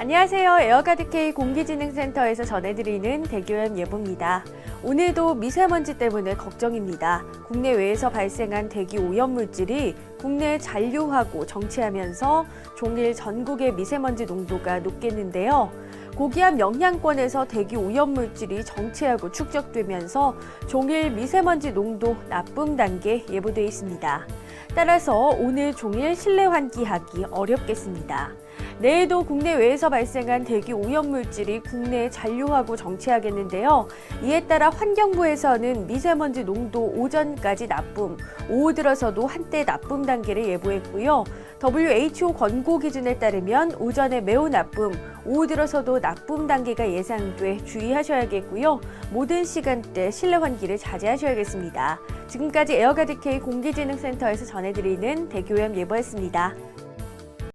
안녕하세요. 에어가드K 공기진흥센터에서 전해드리는 대교염 예보입니다. 오늘도 미세먼지 때문에 걱정입니다. 국내외에서 발생한 대기 오염 물질이 국내에 잔류하고 정체하면서 종일 전국의 미세먼지 농도가 높겠는데요. 고기압 영향권에서 대기 오염 물질이 정체하고 축적되면서 종일 미세먼지 농도 나쁨 단계 예보돼 있습니다. 따라서 오늘 종일 실내 환기하기 어렵겠습니다. 내일도 국내외에서 발생한 대기 오염 물질이 국내에 잔류하고 정체하겠는데요. 이에 따라 환경부에서는 미세먼지 농도 오전까지 나쁨, 오후 들어서도 한때 나쁨 단계를 예보했고요. WHO 권고 기준에 따르면 오전에 매우 나쁨, 오후 들어서도 나쁨 단계가 예상돼 주의하셔야겠고요. 모든 시간대 실내 환기를 자제하셔야겠습니다. 지금까지 에어가드 K 공기진흥센터에서 전해드리는 대교염 예보였습니다.